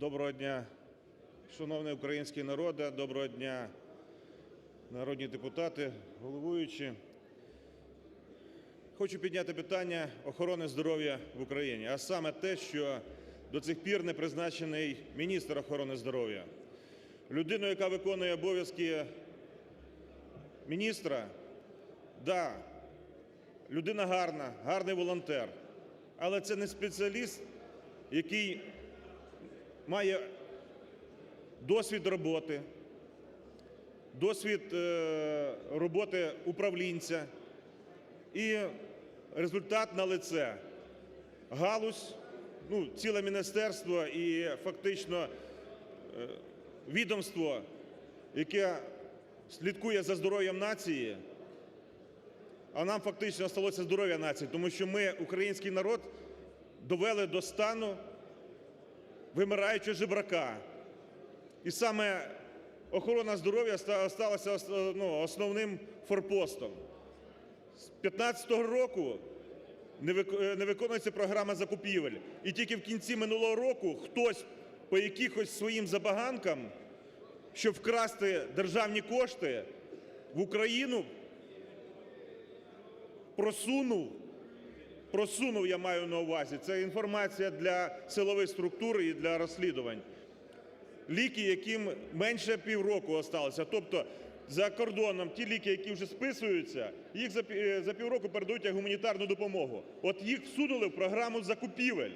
Доброго дня, шановний український народе, доброго дня, народні депутати, головуючі. Хочу підняти питання охорони здоров'я в Україні, а саме те, що до цих пір не призначений міністр охорони здоров'я. Людину, яка виконує обов'язки міністра, да, людина гарна, гарний волонтер, але це не спеціаліст, який має досвід роботи, досвід е, роботи управлінця і результат на лице. Галузь, ну, ціле міністерство і фактично е, відомство, яке слідкує за здоров'ям нації, а нам фактично залишилося здоров'я нації, тому що ми, український народ, довели до стану вимираючого жебрака. І саме охорона здоров'я сталася ну, основним форпостом. З 15-го року е, не виконується програма закупівель. І тільки в кінці минулого року хтось по якихось своїм забаганкам, щоб вкрасти державні кошти, в Україну просунув просунув, я маю на увазі, це інформація для силових структур і для розслідувань. Ліки, яким менше півроку осталося. Тобто за кордоном ті ліки, які вже списуються, їх за, е, півроку передають як гуманітарну допомогу. От їх всунули в програму закупівель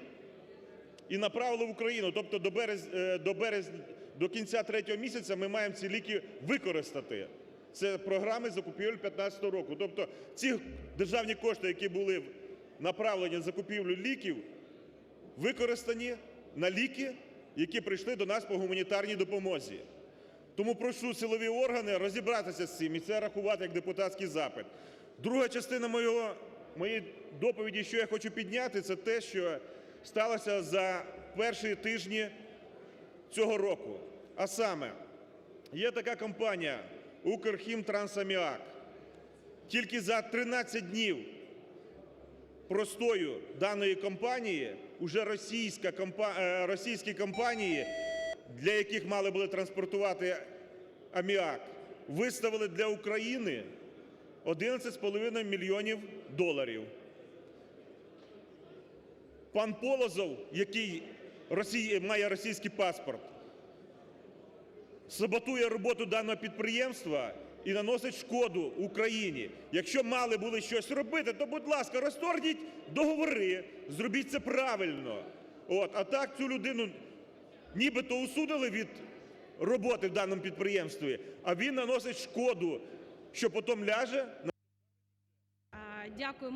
і направили в Україну. Тобто до берез, е, до березня, до кінця третього місяця ми маємо ці ліки використати. Це програми закупівель 2015 року. Тобто ці державні кошти, які були направлені на закупівлю ліків, використані на ліки, які прийшли до нас по гуманітарній допомозі. Тому прошу силові органи розібратися з цим і це рахувати як депутатський запит. Друга частина моєї доповіді, що я хочу підняти, це те, що сталося за перші тижні цього року. А саме, є така компанія «Укрхімтрансаміак». Тільки за 13 днів простою даної компанії уже е, російські компанії, для яких мали були транспортувати аміак, виставили для України 11,5 мільйонів доларів. Пан Полозов, який має російський паспорт, саботує роботу даного підприємства і наносить шкоду Україні. Якщо мали були щось робити, то, будь ласка, розторгніть договори, зробіть це правильно. От, а так цю людину нібито усудили від роботи в даному підприємстві, а він наносить шкоду, що потім ляже на Дякую.